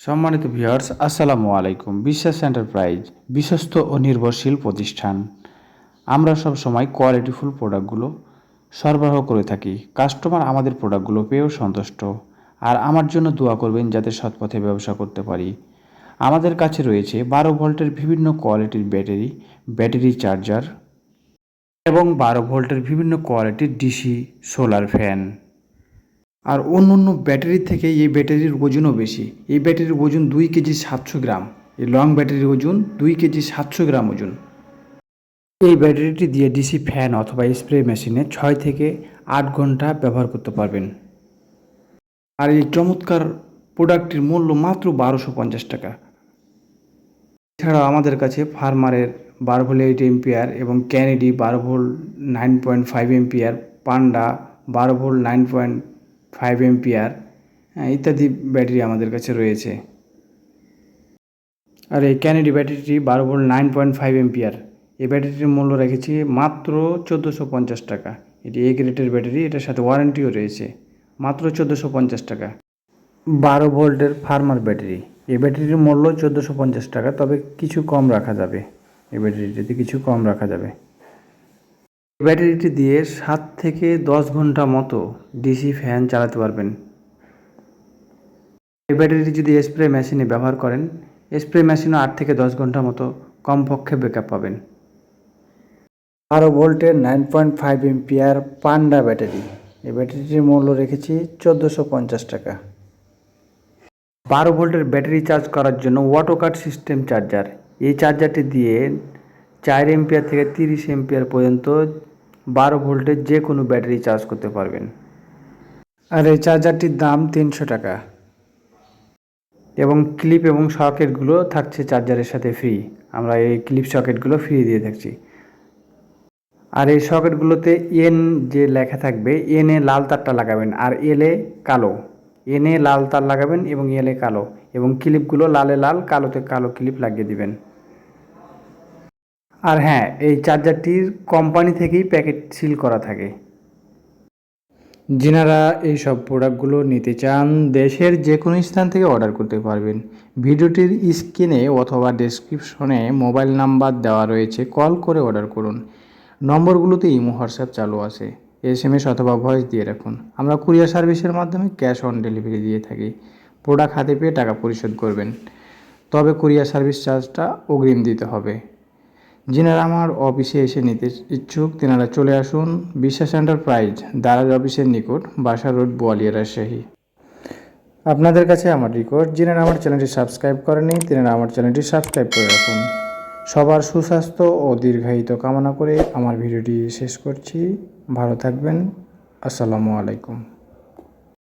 সম্মানিত ভিউয়ার্স আসসালামু আলাইকুম। বিশ্বাস এন্টারপ্রাইজ বিশ্বস্ত ও নির্ভরশীল প্রতিষ্ঠান। আমরা সব সময় কোয়ালিটিফুল প্রোডাক্টগুলো সরবরাহ করে থাকি। কাস্টমার আমাদের প্রোডাক্টগুলো পেয়েও সন্তুষ্ট। আর আমার জন্য দোয়া করবেন যাতে সৎপথে ব্যবসা করতে পারি। আমাদের কাছে রয়েছে বারো ভোল্টের বিভিন্ন কোয়ালিটির ব্যাটারি ব্যাটারি চার্জার এবং বারো ভোল্টের বিভিন্ন কোয়ালিটির ডিসি সোলার ফ্যান আর অন্য অন্য ব্যাটারির থেকে এই ব্যাটারির ওজনও বেশি। এই ব্যাটারির ওজন দুই কেজি সাতশো গ্রাম। এই লং ব্যাটারির ওজন দুই কেজি সাতশো গ্রাম ওজন। এই ব্যাটারিটি দিয়ে ডিসি ফ্যান অথবা স্প্রে মেশিনে ছয় থেকে আট ঘণ্টা ব্যবহার করতে পারবেন। আর এই চমৎকার প্রোডাক্টটির মূল্য মাত্র বারোশো পঞ্চাশ টাকা। এছাড়াও আমাদের কাছে ফার্মারের বারো ভোল্ট এইট এম্পিয়ার এবং ক্যানেডি বারো volt nine point five ampere, Panda বারো volt nine point five ampere ইত্যাদি ব্যাটারি আমাদের কাছে রয়েছে। আর এই ক্যানেডি ব্যাটারিটি বারো volt nine point five ampere এই ব্যাটারিটির মূল্য রেখেছি মাত্র চোদ্দোশো পঞ্চাশ টাকা। এটি এ গ্রেডের ব্যাটারি, এটার সাথে ওয়ারেন্টিও রয়েছে। মাত্র চোদ্দোশো পঞ্চাশ টাকা। বারো ভোল্টের ফার্মার ব্যাটারি। এই ব্যাটারির মূল্য চোদ্দোশো পঞ্চাশ টাকা, তবে কিছু কম রাখা যাবে। এই ব্যাটারিটিতে কিছু কম রাখা যাবে। ব্যাটারিটি দিয়ে সাত থেকে দশ ঘণ্টা মতো ডিসি ফ্যান চালাতে পারবেন। এই ব্যাটারিটি যদি স্প্রে মেশিনে ব্যবহার করেন, স্প্রে মেশিনও আট থেকে দশ ঘণ্টা মতো কমপক্ষে ব্যাকআপ পাবেন। বারো ভোল্টের nine point five ampere Panda battery. এই ব্যাটারিটির মূল্য রেখেছি চোদ্দোশো পঞ্চাশ টাকা। বারো ভোল্টের ব্যাটারি চার্জ করার জন্য ওয়াটো কাট সিস্টেম চার্জার। এই চার্জারটি দিয়ে চার এম্পিয়ার থেকে তিরিশ এম্পিয়ার পর্যন্ত বারো ভোল্টের যে কোনো ব্যাটারি চার্জ করতে পারবেন। আর এই চার্জারটির দাম তিনশো টাকা। এবং ক্লিপ এবং সকেটগুলো থাকছে চার্জারের সাথে ফ্রি। আমরা এই ক্লিপ সকেটগুলো ফ্রি দিয়ে থাকছি। আর এই সকেটগুলোতে এন যে লেখা থাকবে এনে লাল তারটা লাগাবেন আর এলে কালো। এনে লাল তার লাগাবেন এবং এলে কালো। এবং ক্লিপগুলো লালে লাল, কালোতে কালো ক্লিপ লাগিয়ে দিবেন। আর হ্যাঁ এই চার্জারটির কোম্পানি থেকেই প্যাকেট সিল করা থাকে। যিনারা এই সব প্রোডাক্টগুলো নিতে চান, দেশের যে কোনো স্থান থেকে অর্ডার করতে পারবেন। ভিডিওটির স্ক্রিনে অথবা ডেসক্রিপশনে মোবাইল নাম্বার দেওয়া রয়েছে, কল করে অর্ডার করুন। নম্বরগুলোতে ইমো, হোয়াটসঅ্যাপ চালু আছে। এস এম এস অথবা ভয়েস দিয়ে রাখুন। আমরা কুরিয়ার সার্ভিসের মাধ্যমে ক্যাশ অন ডেলিভারি দিয়ে থাকি। প্রোডাক্ট হাতে পেয়ে টাকা পরিশোধ করবেন। তবে কুরিয়ার সার্ভিস চার্জটা অগ্রিম দিতে হবে। যিনারা আমার অফিসে এসে নিতে ইচ্ছুক, তেনারা চলে আসুন বিশ্বাস এন্টারপ্রাইজ, দারাজ অফিসের নিকট, বাসা রোড বোয়ালিয়া রাজশাহী। আপনাদের কাছে আমার রিকোয়েস্ট যিনারা আমার চ্যানেলটি সাবস্ক্রাইব করেনি তেনারা আমার চ্যানেলটি সাবস্ক্রাইব করে রাখুন। সবার সুস্বাস্থ্য ও দীর্ঘায়িত কামনা করে আমার ভিডিওটি শেষ করছি। ভালো থাকবেন। আসসালামু আলাইকুম।